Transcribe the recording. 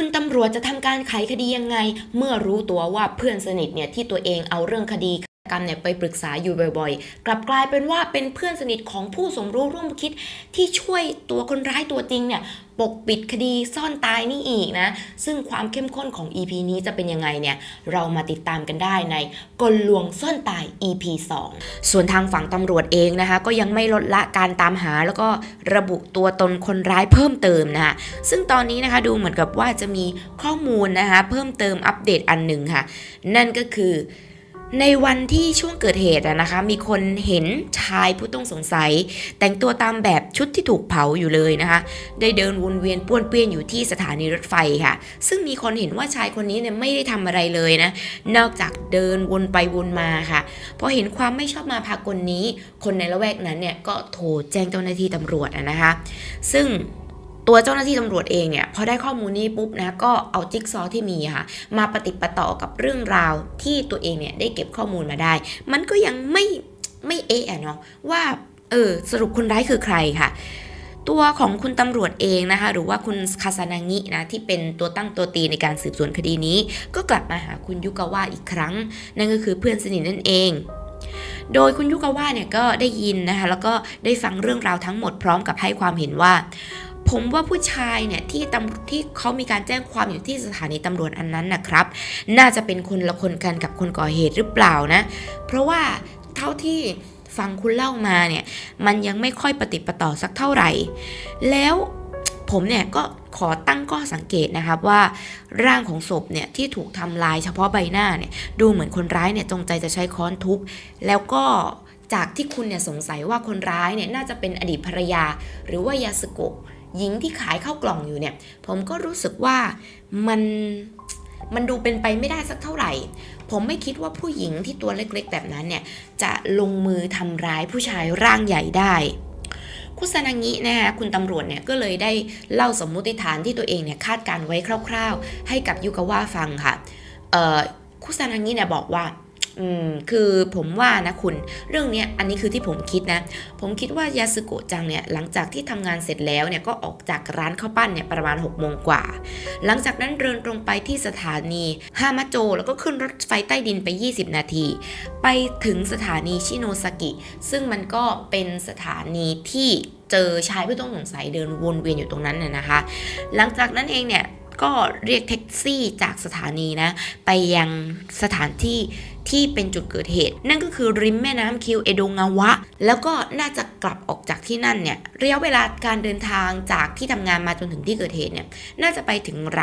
คุณตำรวจจะทำการไขคดียังไง เมื่อรู้ตัวว่าเพื่อนสนิทเนี่ยที่ตัวเองเอาเรื่องคดี กรรมเนี่ยไปปรึกษาอยู่บ่อยๆ กลับกลายเป็นว่าเป็นเพื่อนสนิทของผู้สมรู้ร่วมคิดที่ช่วยตัวคนร้ายตัวจริงเนี่ยปกปิดคดีซ่อนตายนี่อีกนะ ซึ่งความเข้มข้นของ EP นี้จะเป็นยังไงเนี่ย เรามาติดตามกันได้ในกลลวงซ่อนตาย EP 2 ส่วนทางฝั่งตำรวจเองนะคะ ก็ยังไม่ลดละการตามหาแล้วก็ระบุตัวตนคนร้ายเพิ่มเติมนะคะซึ่งตอนนี้นะคะดูเหมือนกับว่าจะมีข้อมูลนะคะ เพิ่มเติมอัปเดตอันหนึ่งค่ะ นั่นก็คือ ในวันที่ช่วงเกิดเหตุอะนะคะ มีคนเห็นชายผู้ต้องสงสัย แต่งตัวตามแบบชุดที่ถูกเผาอยู่เลยนะคะ ได้เดินวนเวียนป้วนเปี้ยนอยู่ที่สถานีรถไฟค่ะ ซึ่งมีคนเห็นว่าชายคนนี้เนี่ยไม่ได้ทำอะไรเลยนะ นอกจากเดินวนไปวนมาค่ะพอเห็นความไม่ชอบมาพากลนี้ คนในละแวกนั้นเนี่ยก็โทรแจ้งเจ้าหน้าที่ตำรวจอะนะคะ ซึ่ง ตัวเจ้าหน้าที่ตำรวจเองเนี่ยพอได้ข้อมูลนี้ปุ๊บนะก็เอาจิ๊กซอว์ที่มีค่ะมาปฏิประต่อกับเรื่องราวที่ตัวเองเนี่ยได้เก็บข้อมูลมาได้ มันก็ยังไม่ไม่เอะอะเนาะว่าเออสรุปคนร้ายคือใครค่ะตัวของคุณตำรวจเองนะคะ หรือว่าคุณคาซานางินะที่เป็นตัวตั้งตัวตีในการสืบสวนคดีนี้ ก็กลับมาหาคุณยุกาวะอีกครั้ง นั่นก็คือเพื่อนสนิทนั่นเอง โดยคุณยุกาวะเนี่ยก็ได้ยินนะคะแล้วก็ได้ฟังเรื่องราวทั้งหมดพร้อมกับให้ความเห็นว่า ผมว่าผู้ชายเนี่ยที่ตำที่เขามีการแจ้งความอยู่ที่สถานีตำรวจอันนั้นนะครับ น่าจะเป็นคนละคนกันกับคนก่อเหตุหรือเปล่านะ เพราะว่าเท่าที่ฟังคุณเล่ามาเนี่ย มันยังไม่ค่อยปฏิประต่อสักเท่าไหร่ แล้วผมเนี่ยก็ขอตั้งข้อสังเกตนะครับว่าร่างของศพเนี่ยที่ถูกทำลายเฉพาะใบหน้าเนี่ยดูเหมือนคนร้ายเนี่ยจงใจจะใช้ค้อนทุบแล้วก็จากที่คุณเนี่ยสงสัยว่าคนร้ายเนี่ยน่าจะเป็นอดีตภรรยา หรือว่ายาสโกะ หญิงที่ขายข้าวกล่องอยู่เนี่ย ผมก็รู้สึกว่ามันมันดูเป็นไปไม่ได้สักเท่าไหร่ ผมไม่คิดว่าผู้หญิงที่ตัวเล็กๆ แบบนั้นเนี่ย จะลงมือทำร้ายผู้ชายร่างใหญ่ได้ คุซานางินะคะคุณตำรวจเนี่ยก็เลยได้เล่าสมมุติฐานที่ตัวเองเนี่ยคาดการไว้คร่าว ๆ ให้กับยุกาวะฟังค่ะคุซานางิเนี่ยบอกว่า อืมคือผมว่านะคุณเรื่องเนี้ยอันนี้คือที่ผมคิดนะ ผมคิดว่ายาสึโกะจังเนี่ยหลังจากที่ทำงานเสร็จแล้วเนี่ยก็ออกจากร้านข้าวปั้นเนี่ยประมาณ6กโมงกว่า หลังจากนั้นเดินตรงไปที่สถานีฮามาโจ แล้วก็ขึ้นรถไฟใต้ดินไป 20 นาที ไปถึงสถานีชิโนซากิ ซึ่งมันก็เป็นสถานีที่เจอชายผู้ต้องสงสัยเดินวนเวียนอยู่ตรงนั้นน่ะนะคะ หลังจากนั้นเองเนี่ย ก็เรียกแท็กซี่จากสถานีนะ ไปยังสถานที่ที่เป็นจุดเกิดเหตุ นั่นก็คือริมแม่น้ำคิวเอโดงาวะ แล้วก็น่าจะกลับออกจากที่นั่นเนี่ยระยะเวลาการเดินทางจากที่ทำงานมาจนถึงที่เกิดเหตุเนี่ยน่าจะไปถึงราว